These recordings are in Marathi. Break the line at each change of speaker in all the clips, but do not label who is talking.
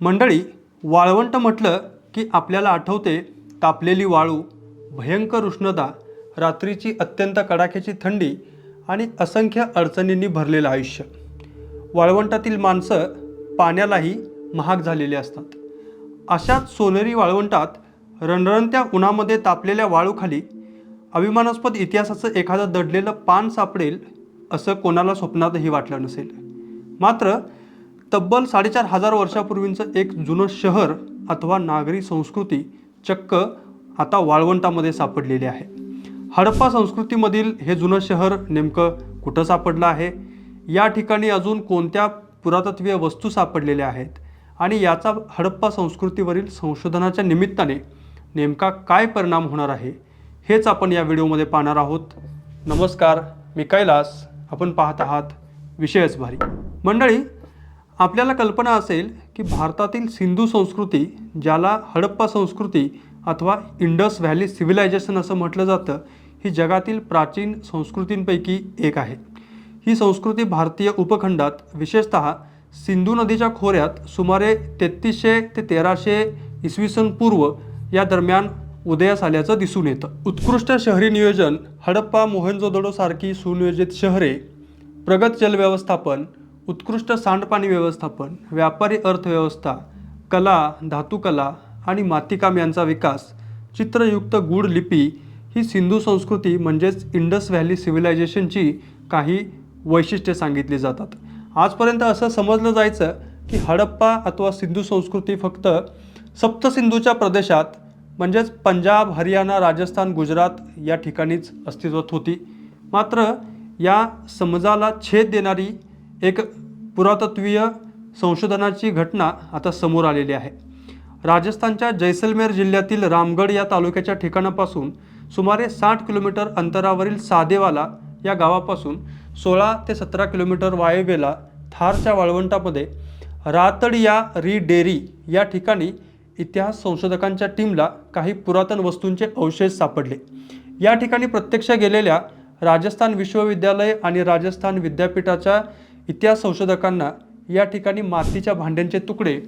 मंडळी वाळवंट म्हटलं की आपल्याला आठवते तापलेली वाळू भयंकर उष्णता रात्रीची अत्यंत कडाक्याची थंडी आणि असंख्य अडचणींनी भरलेलं आयुष्य. वाळवंटातील माणसं पाण्यालाही महाग झालेली असतात. अशाच सोनेरी वाळवंटात रणरणत्या उन्हामध्ये तापलेल्या वाळूखाली अभिमानास्पद इतिहासाचं एखादं दडलेलं पान सापडेल असं कोणाला स्वप्नातही वाटलं नसेल. मात्र तब्बल साडेचार हजार वर्षापूर्वींचं एक जुनं शहर अथवा नागरी संस्कृती चक्क आता वाळवंटामध्ये सापडलेली आहे. हडप्पा संस्कृतीमधील हे जुनं शहर नेमकं कुठं सापडलं आहे? या ठिकाणी अजून कोणत्या पुरातत्वीय वस्तू सापडलेल्या आहेत? आणि याचा हडप्पा संस्कृतीवरील संशोधनाच्या निमित्ताने नेमका काय परिणाम होणार आहे? हेच आपण या व्हिडिओमध्ये पाहणार आहोत. नमस्कार मी कैलास. आपण पाहत आहात विषयच भारी. मंडळी आपल्याला कल्पना असेल की भारतातील सिंधू संस्कृती ज्याला हडप्पा संस्कृती अथवा इंडस व्हॅली सिव्हिलायझेशन असं म्हटलं जातं ही जगातील प्राचीन संस्कृतींपैकी एक आहे. ही संस्कृती भारतीय उपखंडात विशेषतः सिंधू नदीच्या खोऱ्यात सुमारे तेहतीसशे ते तेराशे इसवी सन पूर्व या दरम्यान उदयास आल्याचं दिसून येतं. उत्कृष्ट शहरी नियोजन हडप्पा मोहेंजोदडो सारखी सुनियोजित शहरे प्रगत जलव्यवस्थापन उत्कृष्ट सांडपाणी व्यवस्थापन व्यापारी अर्थव्यवस्था कला धातुकला आणि मातीकाम यांचा विकास चित्रयुक्त गूढ लिपी ही सिंधू संस्कृती म्हणजेच इंडस व्हॅली सिव्हिलायझेशनची काही वैशिष्ट्ये सांगितली जातात. आजपर्यंत असं समजलं जायचं की हडप्पा अथवा सिंधू संस्कृती फक्त सप्तसिंधूच्या प्रदेशात म्हणजेच पंजाब हरियाणा राजस्थान गुजरात या ठिकाणीच अस्तित्वात होती. मात्र या समजाला छेद देणारी एक पुरातत्वीय संशोधनाची घटना आता समोर आलेली आहे. राजस्थानच्या जैसलमेर जिल्ह्यातील रामगड या तालुक्याच्या ठिकाणापासून सुमारे साठ किलोमीटर अंतरावरील सादेवाला या गावापासून सोळा ते सतरा किलोमीटर वायव्येला थारच्या वाळवंटामध्ये रातड या री डेरी या ठिकाणी इतिहास संशोधकांच्या टीमला काही पुरातन वस्तूंचे अवशेष सापडले. या ठिकाणी प्रत्यक्ष गेलेल्या राजस्थान विश्वविद्यालय आणि राजस्थान विद्यापीठाच्या इतिहास संशोधकांना या ठिकाणी मातीच्या भांड्यांचे तुकडे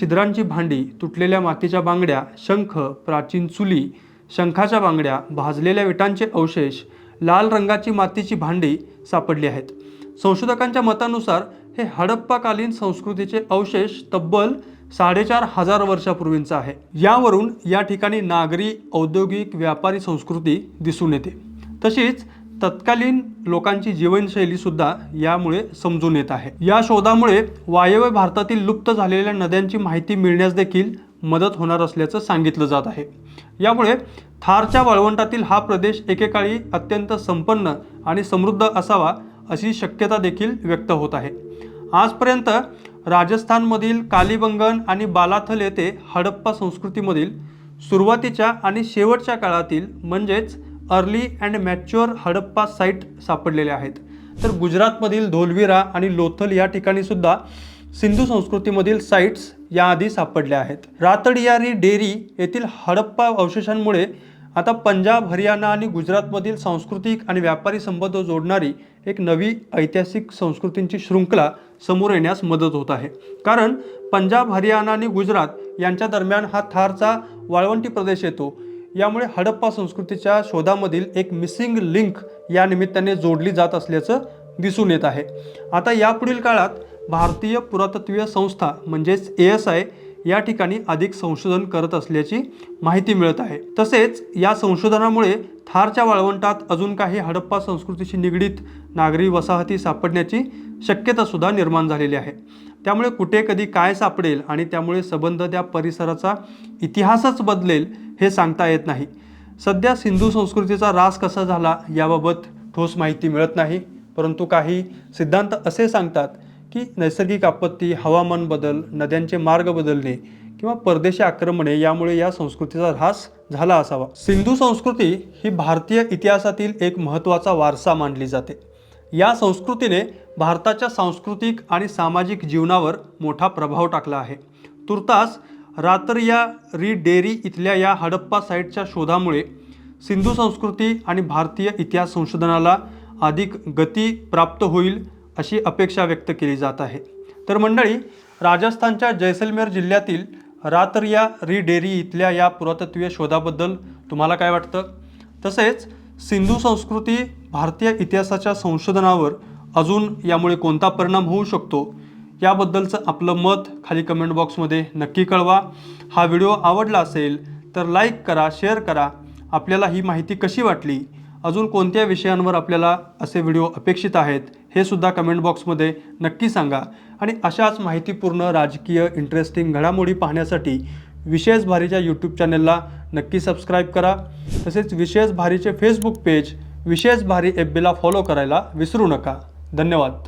छिद्रांची भांडी तुटलेल्या मातीच्या बांगड्या शंख प्राचीन चुली शंखाच्या बांगड्या भाजलेल्या विटांचे अवशेष लाल रंगाची मातीची भांडी सापडली आहेत. संशोधकांच्या मतानुसार हे हडप्पाकालीन संस्कृतीचे अवशेष तब्बल साडेचार हजार वर्षापूर्वींचं आहे. यावरून या ठिकाणी नागरी औद्योगिक व्यापारी संस्कृती दिसून येते. तशीच तत्कालीन लोकांची जीवनशैली सुद्धा यामुळे समजून येत आहे. या शोधामुळे वायव्य भारतातील लुप्त झालेल्या नद्यांची माहिती मिळण्यास देखील मदत होणार असल्याचं सांगितलं जात आहे. यामुळे थारच्या वाळवंटातील हा प्रदेश एकेकाळी अत्यंत संपन्न आणि समृद्ध असावा अशी शक्यता देखील व्यक्त होत आहे. आजपर्यंत राजस्थानमधील कालीबंगन आणि बालाथल येथे हडप्पा संस्कृतीमधील सुरुवातीच्या आणि शेवटच्या काळातील म्हणजेच early and mature Harappa site सापडलेल्या आहेत. तर गुजरातमधील धोलविरा आणि लोथल या ठिकाणी सुद्धा सिंधू संस्कृतीमधील साईट्स याआधी सापडल्या आहेत. रातडियारी डेरी येथील हडप्पा अवशेषांमुळे आता पंजाब हरियाणा आणि गुजरातमधील सांस्कृतिक आणि व्यापारी संबंध जोडणारी एक नवी ऐतिहासिक संस्कृतींची शृंखला समोर येण्यास मदत होत आहे. कारण पंजाब हरियाणा आणि गुजरात यांच्या दरम्यान हा थारचा वाळवंटी प्रदेश येतो. यामुळे हडप्पा संस्कृतीच्या शोधामधील एक मिसिंग लिंक या निमित्ताने जोडली जात असल्याचं दिसून येत आहे. आता यापुढील काळात भारतीय पुरातत्वीय संस्था म्हणजेच ए एस आय या ठिकाणी अधिक संशोधन करत असल्याची माहिती मिळत आहे. तसेच या संशोधनामुळे थारच्या वाळवंटात अजून काही हडप्पा संस्कृतीशी निगडीत नागरी वसाहती सापडण्याची शक्यतासुद्धा निर्माण झालेली आहे. त्यामुळे कुठे कधी काय सापडेल आणि त्यामुळे संबंध त्या परिसराचा इतिहासच बदलेल हे सांगता येत नाही. सध्या सिंधू संस्कृतीचा रास कसा झाला याबाबत ठोस माहिती मिळत नाही. परंतु काही सिद्धांत असे सांगतात की नैसर्गिक आपत्ती हवामान बदल नद्यांचे मार्ग बदलणे किंवा परदेशी आक्रमणे यामुळे या संस्कृतीचा ऱ्हास झाला असावा. सिंधू संस्कृती ही भारतीय इतिहासातील एक महत्त्वाचा वारसा मानली जाते. या संस्कृतीने भारताच्या सांस्कृतिक आणि सामाजिक जीवनावर मोठा प्रभाव टाकला आहे. तुर्तास रातरिया री डेरी इथल्या या हडप्पा साईटच्या शोधामुळे सिंधू संस्कृती आणि भारतीय इतिहास संशोधनाला अधिक गती प्राप्त होईल अशी अपेक्षा व्यक्त केली जात आहे. तर मंडळी राजस्थानच्या जैसलमेर जिल्ह्यातील रातरिया री डेरी इथल्या या पुरातत्वीय शोधाबद्दल तुम्हाला काय वाटतं? तसेच सिंधू संस्कृती भारतीय इतिहासाच्या संशोधनावर अजून यामुळे कोणता परिणाम होऊ शकतो? याबद्दलचं आपलं मत खाली कमेंट बॉक्समध्ये नक्की कळवा. हा व्हिडिओ आवडला असेल तर लाईक करा शेअर करा. आपल्याला ही माहिती कशी वाटली? अजून कोणत्या विषयांवर आपल्याला असे व्हिडिओ अपेक्षित आहेत हे सुद्धा कमेंट बॉक्समध्ये नक्की सांगा. आणि अशाच माहितीपूर्ण राजकीय इंटरेस्टिंग घडामोडी पाहण्यासाठी विशेष भारीच्या यूट्यूब चॅनलला नक्की सबस्क्राईब करा. तसेच विशेष भारीचे फेसबुक पेज विशेष भारी एफ बीला फॉलो करायला विसरू नका. धन्यवाद.